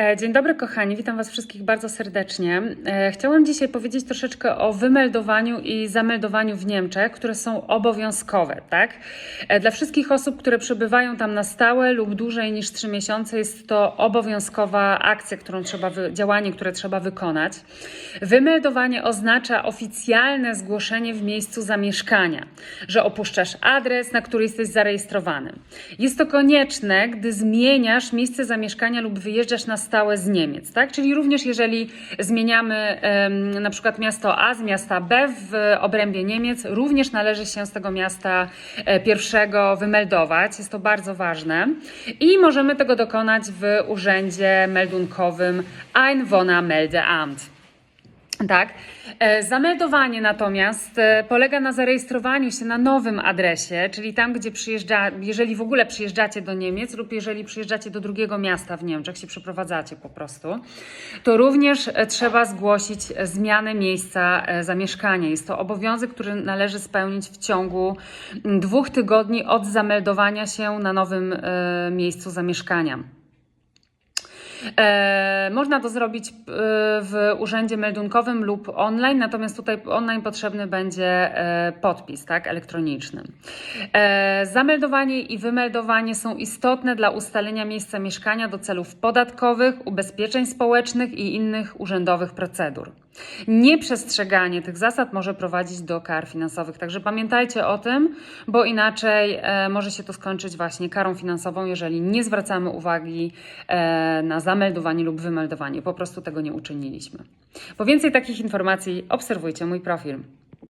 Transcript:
E, Dzień dobry, kochani, witam Was wszystkich bardzo serdecznie. E, Chciałam dzisiaj powiedzieć troszeczkę o wymeldowaniu i zameldowaniu w Niemczech, które są obowiązkowe, tak? E, Dla wszystkich osób, które przebywają tam na stałe lub dłużej niż 3 miesiące, jest to obowiązkowa akcja, którą trzeba, działanie, które trzeba wykonać. Wymeldowanie oznacza oficjalne zgłoszenie w miejscu zamieszkania, że opuszczasz adres, na który jesteś zarejestrowany. Jest to konieczne, gdy zmieniasz miejsce zamieszkania lub wyjeżdżasz na stałe z Niemiec, tak? Czyli również jeżeli zmieniamy em, na przykład miasto A z miasta B w obrębie Niemiec, również należy się z tego miasta e, pierwszego wymeldować. Jest to bardzo ważne. I możemy tego dokonać w urzędzie meldunkowym Einwohnermeldeamt. Tak. E, Zameldowanie natomiast e, polega na zarejestrowaniu się na nowym adresie, czyli tam, gdzie przyjeżdża, jeżeli w ogóle przyjeżdżacie do Niemiec lub jeżeli przyjeżdżacie do drugiego miasta w Niemczech, się przeprowadzacie po prostu, to również e, trzeba zgłosić zmianę miejsca zamieszkania. Jest to obowiązek, który należy spełnić w ciągu mm, dwóch tygodni od zameldowania się na nowym miejscu zamieszkania. E, można to zrobić e, w urzędzie meldunkowym lub online, natomiast tutaj online potrzebny będzie e, podpis tak, elektroniczny. Zameldowanie i wymeldowanie są istotne dla ustalenia miejsca mieszkania do celów podatkowych, ubezpieczeń społecznych i innych urzędowych procedur. Nieprzestrzeganie tych zasad może prowadzić do kar finansowych, także pamiętajcie o tym, bo inaczej e, może się to skończyć właśnie karą finansową, jeżeli nie zwracamy uwagi e, na zameldowanie lub wymeldowanie. Po prostu tego nie uczyniliśmy. Po więcej takich informacji obserwujcie mój profil.